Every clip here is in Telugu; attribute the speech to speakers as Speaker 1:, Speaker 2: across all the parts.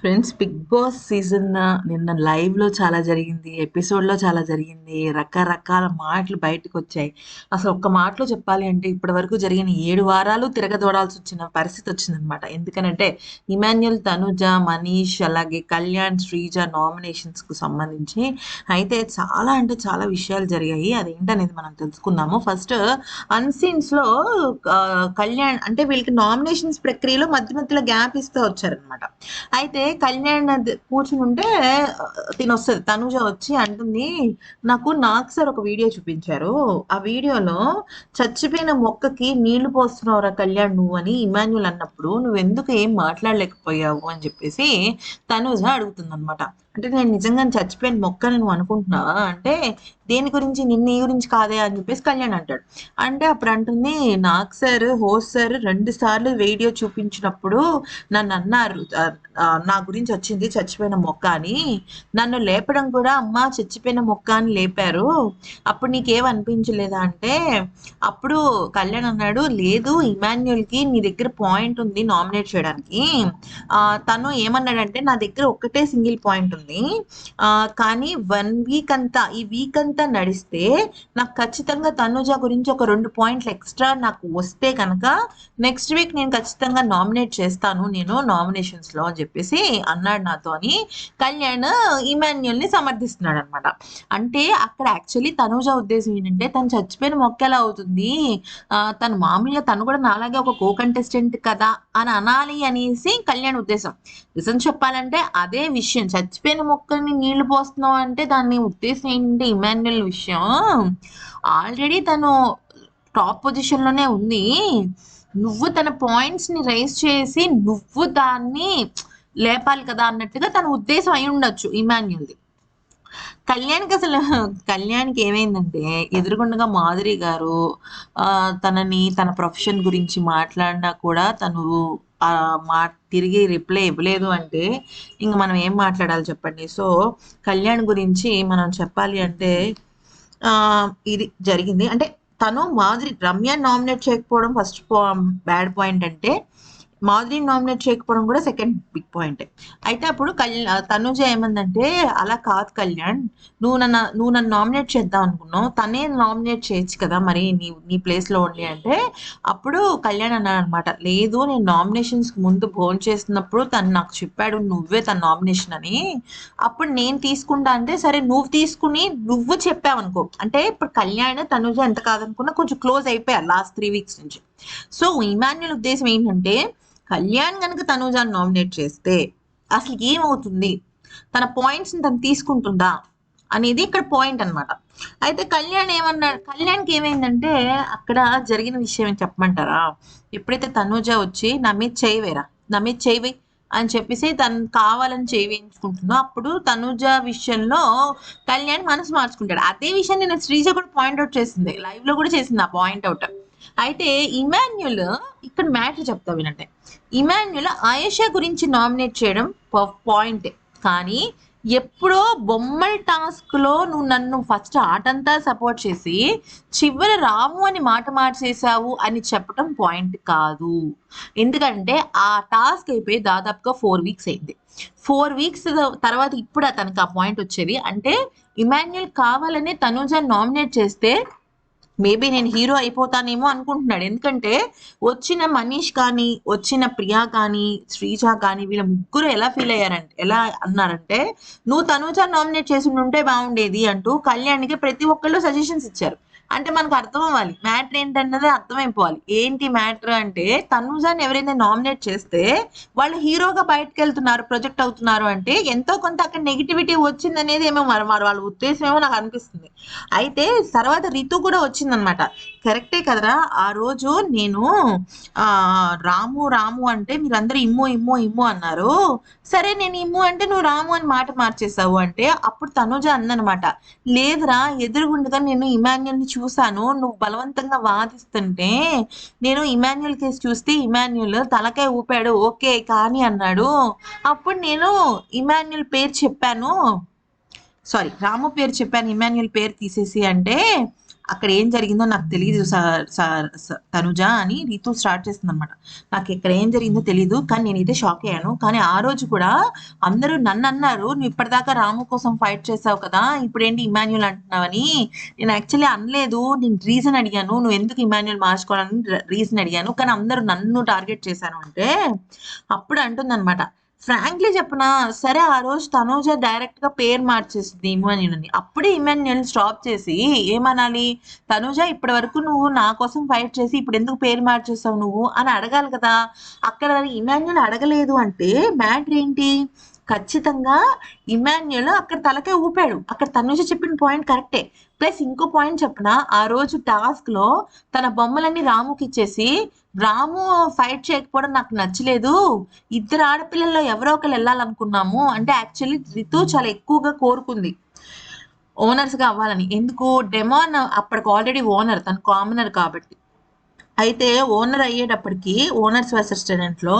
Speaker 1: ఫ్రెండ్స్ బిగ్ బాస్ సీజన్ నిన్న లైవ్లో చాలా జరిగింది ఎపిసోడ్లో చాలా జరిగింది రకరకాల మాటలు బయటకు వచ్చాయి. అసలు ఒక్క మాటలో చెప్పాలి అంటే ఇప్పటి వరకు జరిగిన ఏడు వారాలు తిరగదోడాల్సి వచ్చిన పరిస్థితి వచ్చిందనమాట ఎందుకనంటే ఇమాన్యుల్ తనుజ మనీష్ అలాగే కళ్యాణ్ శ్రీజ నామినేషన్స్కు సంబంధించి అయితే చాలా అంటే చాలా విషయాలు జరిగాయి. అదేంటనేది మనం తెలుసుకుందాము. ఫస్ట్ అన్సీన్స్లో కళ్యాణ్ అంటే వీళ్ళకి నామినేషన్స్ ప్రక్రియలో మధ్య మధ్యలో గ్యాప్ ఇస్తూ వచ్చారనమాట అయితే కళ్యాణ్ అది కూర్చుని ఉంటే తిను వస్తుంది తనుజ వచ్చి అంటుంది నాకు నాకు సార్ ఒక వీడియో చూపించారు. ఆ వీడియోలో చచ్చిపోయిన మొక్కకి నీళ్ళు పోస్తున్నావురా కళ్యాణ్ నువ్వు అని ఇమాన్యుల్ అన్నప్పుడు నువ్వు ఎందుకు ఏం మాట్లాడలేకపోయావు? అని చెప్పేసి తనుజ అడుగుతుంది అనమాట అంటే నేను నిజంగా చచ్చిపోయిన మొక్క నువ్వు అనుకుంటున్నావా? అంటే దేని గురించి నిన్న ఈ గురించి కాదే అని చెప్పేసి కళ్యాణ్ అంటాడు. అంటే అప్పుడు అంటుంది నాకు సార్ హోస్ట్ సార్ రెండు సార్లు వీడియో చూపించినప్పుడు నన్ను అన్నారు నా గురించి వచ్చింది చచ్చిపోయిన మొక్క అని. నన్ను లేపడం కూడా అమ్మ చచ్చిపోయిన మొక్క అని లేపారు. అప్పుడు నీకేం అనిపించలేదా అంటే అప్పుడు కళ్యాణ్ అన్నాడు లేదు ఇమాన్యుల్కి నీ దగ్గర పాయింట్ ఉంది నామినేట్ చేయడానికి. తను ఏమన్నాడంటే నా దగ్గర ఒక్కటే సింగిల్ పాయింట్ ఉంది. కానీ వన్ వీక్ అంతా ఈ వీక్ అంతా నడిస్తే నాకు ఖచ్చితంగా తనుజ గురించి ఒక రెండు పాయింట్లు ఎక్స్ట్రా నాకు వస్తే కనుక నెక్స్ట్ వీక్ నేను ఖచ్చితంగా నామినేట్ చేస్తాను నేను నామినేషన్స్లో అని చెప్పేసి అన్నాడు నాతో అని కళ్యాణ్ ఇమాన్యుల్ని సమర్థిస్తున్నాడు అనమాట అంటే అక్కడ యాక్చువల్లీ తనుజ ఉద్దేశం ఏంటంటే తను చచ్చిపోయిన మొక్క ఎలా అవుతుంది? తను మామూలుగా తను కూడా నాలాగే ఒక కో కంటెస్టెంట్ కదా అని అనాలి అనేసి కళ్యాణ్ ఉద్దేశం. నిజం చెప్పాలంటే అదే విషయం. చచ్చిపోయిన మొక్కని నీళ్ళు పోస్తున్నావు అంటే దాని ఉద్దేశం ఏంటంటే ఇమాన్యుల్ విషయం. ఆల్రెడీ తను టాప్ పొజిషన్లోనే ఉంది. నువ్వు తన పాయింట్స్ని రైజ్ చేసి నువ్వు దాన్ని లేపాలి కదా అన్నట్టుగా తన ఉద్దేశం అయి ఉండొచ్చు ఇమాన్యుల్ది కళ్యాణ్కి అసలు కళ్యాణ్కి ఏమైందంటే ఎదురుగుండగా మాధురి గారు ఆ, తనని తన ప్రొఫెషన్ గురించి మాట్లాడినా కూడా తను ఆ మా తిరిగి రిప్లై ఇవ్వలేదు అంటే ఇంక మనం ఏం మాట్లాడాలి చెప్పండి. సో కళ్యాణ్ గురించి మనం చెప్పాలి అంటే ఆ ఇది జరిగింది. అంటే తను మాధురి రమ్య నామినేట్ చేయకపోవడం ఫస్ట్ బ్యాడ్ పాయింట్ అంటే మాధురిని నామినేట్ చేయకపోవడం కూడా సెకండ్ బిగ్ పాయింట్ అయితే అప్పుడు కళ్యాణ్ తనుజ ఏమందంటే అలా కాదు కళ్యాణ్ నువ్వు నన్ను నువ్వు నన్ను నామినేట్ చేద్దాం అనుకున్నావు. తనే నామినేట్ చేయొచ్చు కదా మరి నీ నీ ప్లేస్లో ఉండి అంటే అప్పుడు కళ్యాణ్ అన్నాడు అనమాట లేదు నేను నామినేషన్స్ ముందు భోజనం చేస్తున్నప్పుడు తను నాకు చెప్పాడు నువ్వే తన నామినేషన్ అని. అప్పుడు నేను తీసుకుంటా అంటే సరే నువ్వు తీసుకుని నువ్వు చెప్పావు అనుకో. అంటే ఇప్పుడు కళ్యాణ్ తనుజ ఎంత కాదనుకున్నా కొంచెం క్లోజ్ అయిపోయారు లాస్ట్ త్రీ వీక్స్ నుంచి. సో ఇమాన్యుల్ ఉద్దేశం ఏంటంటే కళ్యాణ్ కనుక తనుజాన్ని నామినేట్ చేస్తే అసలు ఏమవుతుంది? తన పాయింట్స్ని తను తీసుకుంటుందా? అనేది ఇక్కడ పాయింట్ అన్నమాట. అయితే కళ్యాణ్ ఏమన్నాడు కళ్యాణ్కి ఏమైందంటే అక్కడ జరిగిన విషయం ఏం చెప్పమంటారా? ఎప్పుడైతే తనూజ వచ్చి నా మీద చేయవేరా నా మీద చేయవే అని చెప్పేసి తను కావాలని చేయి అప్పుడు తనుజ విషయంలో కళ్యాణ్ మనసు మార్చుకుంటాడు. అదే విషయాన్ని నేను శ్రీజ కూడా పాయింట్ అవుట్ చేసింది. లైవ్లో కూడా చేసింది ఆ పాయింట్ అవుట్ అయితే ఇమాన్యుల్ ఇక్కడ మ్యాటర్ చెప్తా వినంటే ఇమాన్యుల్ ఆయేషా గురించి నామినేట్ చేయడం పాయింట్ కానీ ఎప్పుడో బొమ్మల టాస్క్లో నువ్వు నన్ను ఫస్ట్ ఆటంతా సపోర్ట్ చేసి చివరి రాము అని మాట మార్చేసావు అని చెప్పడం పాయింట్ కాదు. ఎందుకంటే ఆ టాస్క్ అయిపోయి దాదాపుగా ఫోర్ వీక్స్ అయింది. ఫోర్ వీక్స్ తర్వాత ఇప్పుడు తనకు ఆ పాయింట్ వచ్చేది. అంటే ఇమాన్యుల్ కావాలనే తనుజ నామినేట్ చేస్తే మేబీ నేను హీరో అయిపోతానేమో అనుకుంటున్నాడు. ఎందుకంటే వచ్చిన మనీష్ కానీ వచ్చిన ప్రియా కానీ శ్రీజ కానీ వీళ్ళ ముగ్గురు ఎలా ఫీల్ అయ్యారంటే ఎలా అన్నారంటే నువ్వు తనుజ నామినేట్ చేసి ఉంటే బాగుండేది అంటూ కళ్యాణ్కి ప్రతి ఒక్కళ్ళు సజెషన్స్ ఇచ్చారు. అంటే మనకు అర్థం అవ్వాలి మ్యాటర్ ఏంటన్నది అర్థమైపోవాలి. ఏంటి మ్యాటర్ అంటే తనుజాని ఎవరైనా నామినేట్ చేస్తే వాళ్ళు హీరోగా బయటకు వెళ్తున్నారు ప్రొజెక్ట్ అవుతున్నారు అంటే ఎంతో కొంత అక్కడ నెగిటివిటీ వచ్చిందనేది ఏమో మరి వాళ్ళ ఉద్దేశం ఏమో నాకు అనిపిస్తుంది. అయితే తర్వాత రితు కూడా వచ్చిందనమాట కరెక్టే కదరా? ఆ రోజు నేను రాము రాము అంటే మీరందరూ ఇమ్ము ఇమ్ము ఇమ్ము అన్నారు. సరే నేను ఇమ్ము అంటే నువ్వు రాము అని మాట మార్చేసావు అంటే అప్పుడు తనుజ అందనమాట లేదురా ఎదురుగుండగా నేను ఇమాన్యుల్ని చూశాను. నువ్వు బలవంతంగా వాదిస్తుంటే నేను ఇమాన్యుల్ కేసు చూస్తే ఇమాన్యుల్ తలకాయ ఊపాడు ఓకే కానీ అన్నాడు. అప్పుడు నేను ఇమాన్యుల్ పేరు చెప్పాను. సారీ రాము పేరు చెప్పాను ఇమాన్యుల్ పేరు తీసేసి అంటే అక్కడ ఏం జరిగిందో నాకు తెలియదు సార్ సార్ స- తనుజ అని రీతు స్టార్ట్ చేస్తుంది అనమాట నాకు ఇక్కడ ఏం జరిగిందో తెలియదు కానీ నేనైతే షాక్ అయ్యాను. కానీ ఆ రోజు కూడా అందరూ నన్ను అన్నారు నువ్వు ఇప్పటిదాకా రాము కోసం ఫైట్ చేసావు కదా ఇప్పుడు ఏంటి ఇమాన్యుల్ అంటున్నావని? నేను యాక్చువల్లీ అనలేదు నేను రీజన్ అడిగాను నువ్వు ఎందుకు ఇమాన్యుల్ మార్చుకోవాలని రీజన్ అడిగాను? కానీ అందరూ నన్ను టార్గెట్ చేశాను అంటే అప్పుడు అంటుంది అనమాట ఫ్రాంక్లీ చెప్పనా సరే ఆ రోజు తనూజ డైరెక్ట్గా పేరు మార్చేసింది ఇమాన్యుల్ అని అప్పుడే ఇమాన్యుల్ స్టాప్ చేసి ఏమనాలి? తనూజ ఇప్పటి వరకు నువ్వు నా కోసం ఫైట్ చేసి ఇప్పుడు ఎందుకు పేరు మార్చేసావు నువ్వు అని అడగాలి కదా. అక్కడ ఇమాన్యుల్ అడగలేదు అంటే మ్యాటర్ ఏంటి? ఖచ్చితంగా ఇమాన్యుల్ అక్కడ తలకే ఊపాడు. అక్కడ తనుజ చెప్పిన పాయింట్ కరెక్టే ప్లస్ ఇంకో పాయింట్ చెప్పిన ఆ రోజు టాస్క్లో తన బొమ్మలన్నీ రాముకి ఇచ్చేసి రాము ఫైట్ చేయకపోవడం నాకు నచ్చలేదు. ఇద్దరు ఆడపిల్లల్లో ఎవరో ఒకరు వెళ్ళాలనుకున్నాము. అంటే యాక్చువల్లీ రితు చాలా ఎక్కువగా కోరుకుంది. ఓనర్స్గా అవ్వాలని. ఎందుకు? డెమాన్ అప్పటికి ఆల్రెడీ ఓనర్ తను కామనర్ కాబట్టి. అయితే ఓనర్ అయ్యేటప్పటికి ఓనర్స్ రెస్టారెంట్లో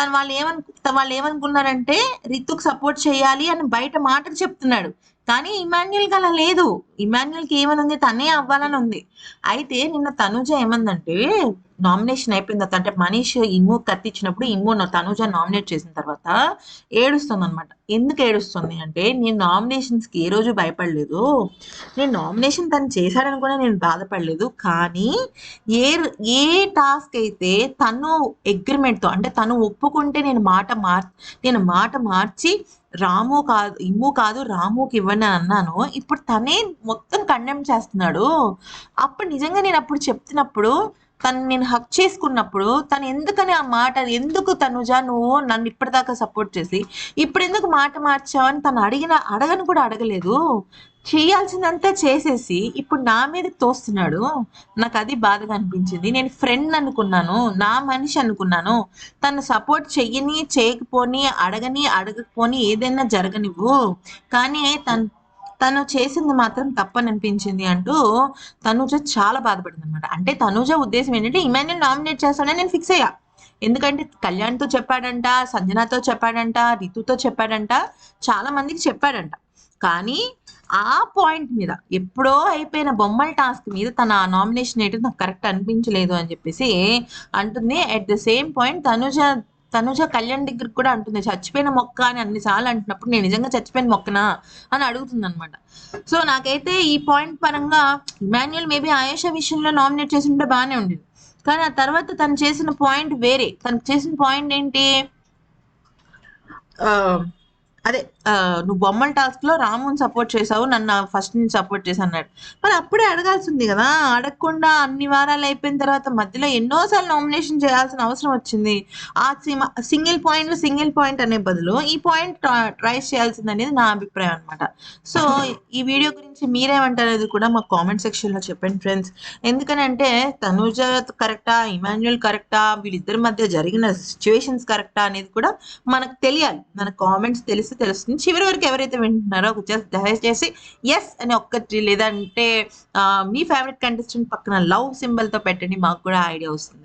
Speaker 1: తను వాళ్ళు ఏమను వాళ్ళు ఏమనుకున్నారంటే రితుకు సపోర్ట్ చేయాలి అని బయట మాటలు చెప్తున్నాడు. కానీ ఇమాన్యుల్కి అలా లేదు. ఇమాన్యుల్కి ఏమని ఉంది తనే అవ్వాలని ఉంది. అయితే నిన్న తనుజ ఏమందంటే నామినేషన్ అయిపోయిన తర్వాత అంటే మనీష్ ఇమ్ము కత్తిచ్చినప్పుడు ఇమ్ము నా- తనుజ నామినేట్ చేసిన తర్వాత ఏడుస్తుంది అనమాట ఎందుకు ఏడుస్తుంది అంటే నేను నామినేషన్స్కి ఏ రోజు భయపడలేదు. నేను నామినేషన్ తను చేశాడని కూడా నేను బాధపడలేదు. కానీ ఏ ఏ టాస్క్ అయితే తను అగ్రిమెంట్తో అంటే తను ఒప్పు ఒప్పుకుంటే నేను మాట మార్ నేను మాట మార్చి రాము కాదు ఇమ్ము కాదు రాముకి ఇవ్వని అని అన్నాను. ఇప్పుడు తనే మొత్తం కండెమ్ చేస్తున్నాడు. అప్పుడు నిజంగా నేను అప్పుడు చెప్తున్నప్పుడు తను నేను హక్ చేసుకున్నప్పుడు తను ఎందుకని ఆ మాట ఎందుకు తనుజా నువ్వు నన్ను ఇప్పటిదాకా సపోర్ట్ చేసి ఇప్పుడు ఎందుకు మాట మార్చావని తను అడిగిన అడగను కూడా అడగలేదు. చేయాల్సిందంతా చేసేసి ఇప్పుడు నా మీద తోస్తున్నాడు. నాకు అది బాధగా అనిపించింది. నేను ఫ్రెండ్ అనుకున్నాను నా మనిషి అనుకున్నాను. తను సపోర్ట్ చెయ్యని చేయకపోని అడగని అడగకపోని ఏదైనా జరగనివ్వు. కానీ తను తను చేసింది మాత్రం తప్పని అనిపించింది అంటూ తనుజ చాలా బాధపడింది అనమాట అంటే తనుజ ఉద్దేశం ఏంటంటే ఇమాన్యుల్ నామినేట్ చేస్తానని నేను ఫిక్స్ అయ్యా. ఎందుకంటే కళ్యాణ్తో చెప్పాడంట సంజనాతో చెప్పాడంట రితుతో చెప్పాడంట చాలా మందికి చెప్పాడంట. కానీ ఆ పాయింట్ మీద ఎప్పుడో అయిపోయిన బొమ్మల టాస్క్ మీద తన నామినేషన్ ఏంటో నాకు కరెక్ట్ అనిపించలేదు అని చెప్పేసి అంటుంది. At the same point Tanuja Tanuja Kalyan దగ్గరికి కూడా అంటుంది. చచ్చిపోయిన మొక్క అని అన్నిసార్లు అంటున్నప్పుడు నేను నిజంగా చచ్చిపోయిన మొక్కనా అని అడుగుతుంది అనమాట సో నాకైతే ఈ పాయింట్ పరంగా మాన్యువల్ మేబీ ఆయేషా విషయంలో నామినేట్ చేసి ఉంటే బాగానే ఉండేది. కానీ ఆ తర్వాత తను చేసిన పాయింట్ వేరే. తను చేసిన పాయింట్ ఏంటి? ఆ, అదే నువ్వు బొమ్మల టాస్క్లో రాముని సపోర్ట్ చేసావు నన్ను ఫస్ట్ నుంచి సపోర్ట్ చేసి అన్నాడు మరి అప్పుడే అడగాల్సింది కదా అడగకుండా అన్ని వారాలు అయిపోయిన తర్వాత మధ్యలో ఎన్నోసార్లు నామినేషన్ చేయాల్సిన అవసరం వచ్చింది. ఆ cinema single point single point అనే బదులు ఈ పాయింట్ ట్రైస్ చేయాల్సింది అనేది నా అభిప్రాయం అనమాట సో ఈ వీడియో గురించి మీరేమంటారు అనేది కూడా మా కామెంట్ సెక్షన్లో చెప్పండి ఫ్రెండ్స్. ఎందుకనంటే తనుజ కరెక్టా ఇమాన్యుల్ కరెక్టా వీళ్ళిద్దరి మధ్య జరిగిన సిచ్యువేషన్స్ కరెక్టా అనేది కూడా మనకు తెలియాలి. మన కామెంట్స్ తెలిసి తెలుస్తుంది. చివరి వరకు ఎవరైతే వింటున్నారో దయచేసి ఎస్ అని ఒక్కటి లేదంటే ఆ, మీ ఫేవరెట్ కంటెస్టెంట్ పక్కన లవ్ సింబల్తో పెట్టండి మాకు కూడా ఐడియా వస్తుంది.